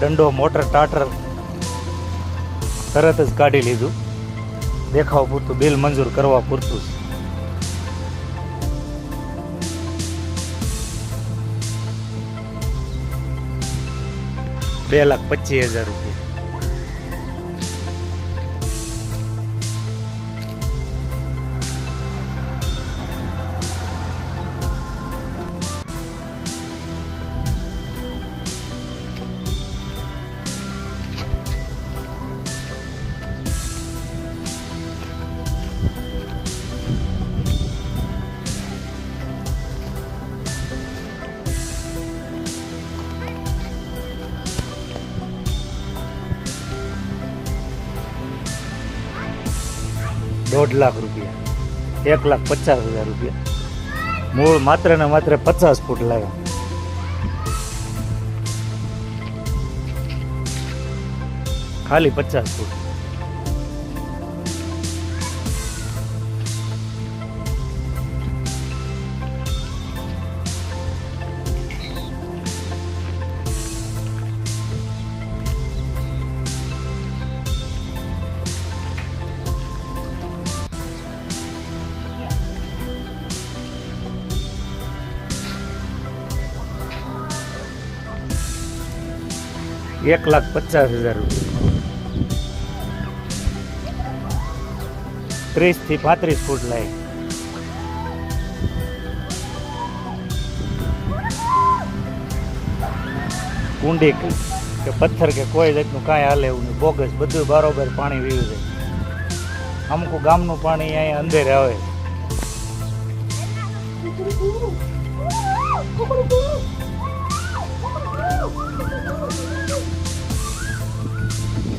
દંડો motor ટાટર તરત જ કાઢી લીધું. દેખાવ પૂરતું, બિલ મંજૂર કરવા પૂરતું બે લાખ પચીસ હજાર રૂપિયા. દોઢ લાખ રૂપિયા. એક લાખ પચાસ હજાર રૂપિયા. મૂળ માત્ર ને માત્ર પચાસ ફૂટ લાવ્યા ખાલી પચાસ ફૂટ. એક લાખ પચાસ હજાર રૂપિયા ત્રીસથી પાંત્રીસ ફૂટ લાય કુંડી કે પથ્થર કે કોઈ જાતનું કાંઈ હાલે એવું નહીં બોગસ બધું બરોબર પાણી વીવું જાય અમુક ગામનું પાણી અહીંયા અંદર આવે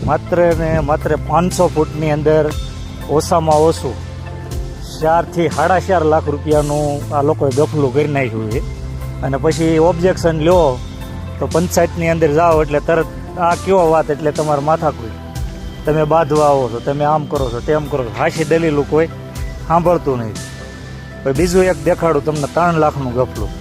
માત્ર ને માત્ર પાંચસો ફૂટની અંદર ઓછામાં ઓછું ચારથી સાડા ચાર લાખ રૂપિયાનું આ લોકોએ ગફલું કરી નાખ્યું છે. અને પછી ઓબ્જેક્શન લ્યો તો પંચાયતની અંદર જાઓ એટલે તરત આ કયો વાત એટલે તમારે માથાકૂટ. તમે બાંધવા આવો છો, તમે આમ કરો છો, તેમ કરો છો. હાશી દલીલું કોઈ સાંભળતું નહીં. પછી બીજું એક દેખાડું તમને ત્રણ લાખનું ગફલું.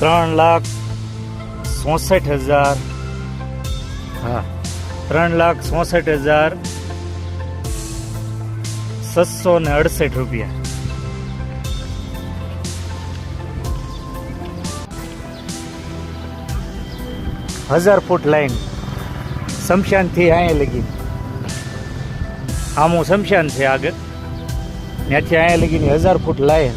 ત્રણ લાખ ચોસઠ હજાર હા ત્રણ લાખ ચોસઠ હજાર છસો ને અડસઠ રૂપિયા. હજાર ફૂટ લાઈન. શમશાનથી અહીંયા લગી આમું શમશાન છે આગળ. ત્યાંથી અહીંયા લગીને હજાર ફૂટ લાઈન.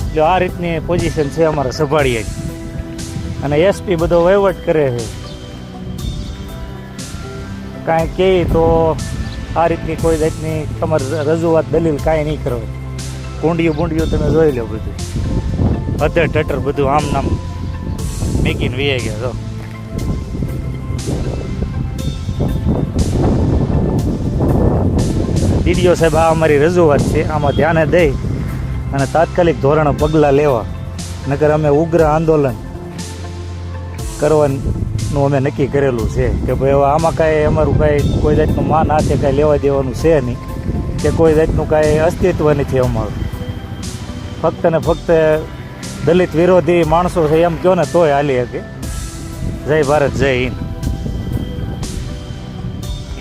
એટલે આ રીતની પોઝિશન છે અમારા સભાળીએ અને એસપી બધો વહીવટ કરે છે. કાંઈ કહે તો આ રીતની કોઈ જાતની તમારે રજૂઆત, દલીલ કાંઈ નહીં કરો કુંડિયું બુંડિયું તમે જોઈ લો બધું. અધર ટટર બધું આમ નામ મેકીને વીઆઈ ગયા તો ડીડીઓ સાહેબ, આ અમારી રજૂઆત છે, આમાં ધ્યાને દઈ અને તાત્કાલિક ધોરણે પગલાં લેવા. નકર અમે ઉગ્ર આંદોલન કરવાનું અમે નક્કી કરેલું છે કે ભાઈ હવે આમાં કાંઈ અમારું કાંઈ કોઈ જાતનું માન હાથે કાંઈ લેવા દેવાનું છે નહીં, કે કોઈ જાતનું કાંઈ અસ્તિત્વ નથી અમારું. ફક્ત ને ફક્ત દલિત વિરોધી માણસો છે એમ કહો ને તોય હાલી શકે. જય ભારત, જય હિન્દ.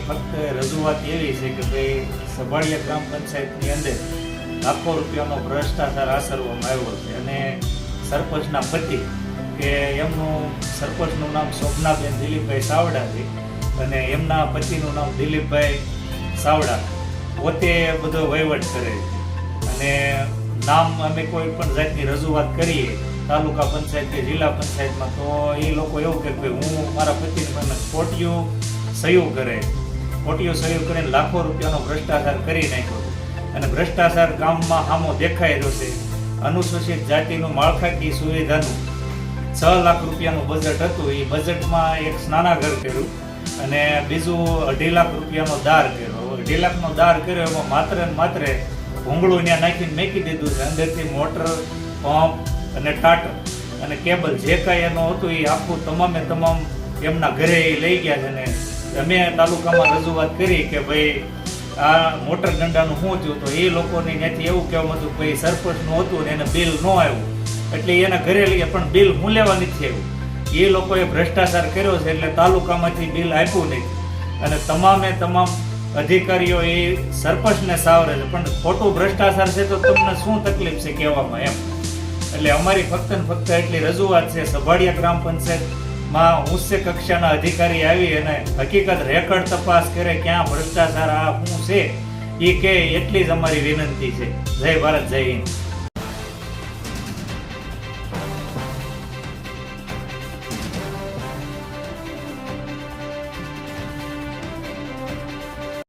ફક્ત રજૂઆત એવી છે કે ભાઈ સભાળિયા ગ્રામ પંચાયતની અંદર લાખો રૂપિયાનો ભ્રષ્ટાચાર આચરવામાં આવ્યો છે અને સરપંચના પતિ કે એમનું સરપંચનું નામ શોભનાબેન દિલીપભાઈ સાવડા છે અને એમના પતિનું નામ દિલીપભાઈ સાવડા. પોતે બધો વહીવટ કરે છે. અને નામ અમે કોઈ પણ જાતની રજૂઆત કરીએ, તાલુકા પંચાયત કે જિલ્લા પંચાયતમાં, તો એ લોકો એવું કે ભાઈ હું મારા પતિને ખોટિયું સહયોગ કરે. ખોટીઓ સહયોગ કરીને લાખો રૂપિયાનો ભ્રષ્ટાચાર કરી નાખ્યો. અને ભ્રષ્ટાચાર ગામમાં સામો દેખાઈ રહ્યો છે. અનુસૂચિત જાતિનું માળખાકીય સુવિધાનું છ લાખ રૂપિયાનું બજેટ હતું. એ બજેટમાં એક સ્નાનાગર કર્યું અને બીજું અઢી લાખ રૂપિયાનો દાર કર્યો. અઢી લાખનો દાર કર્યો એમાં માત્ર ને માત્ર ભૂંગળું ત્યાં નાખીને મેકી દીધું છે. અંદરથી મોટર, પંપ અને ટાટર અને કેબલ જે કાંઈ એનું હતું એ આખું તમામે તમામ એમના ઘરે એ લઈ ગયા છે ને અમે તાલુકામાં રજૂઆત કરી કે ભાઈ આ મોટર ગંડાનું શું થયું તો એ લોકોની ત્યાંથી એવું કહેવામાં હતું કે ભાઈ સરપંચનું હતું ને એને બિલ ન આવ્યું. એટલે એના ઘરે લઈએ પણ બિલ હું લેવા નથી આવ્યું. એ લોકોએ ભ્રષ્ટાચાર કર્યો છે એટલે તાલુકામાંથી બિલ આપ્યું નહીં. અને તમામે તમામ અધિકારીઓ એ સરપંચને સાવરે છે. પણ ખોટું ભ્રષ્ટાચાર છે તો તમને શું તકલીફ છે કહેવામાં એમ. એટલે અમારી ફક્ત ને ફક્ત એટલી રજૂઆત છે. સભાડિયા ગ્રામ પંચાયતમાં ઉચ્ચ કક્ષાના અધિકારી આવી અને હકીકત રેકર્ડ તપાસ કરે ક્યાં ભ્રષ્ટાચાર, આ શું છે? એ કે એટલી જ અમારી વિનંતી છે. જય ભારત, જય હિન્દ.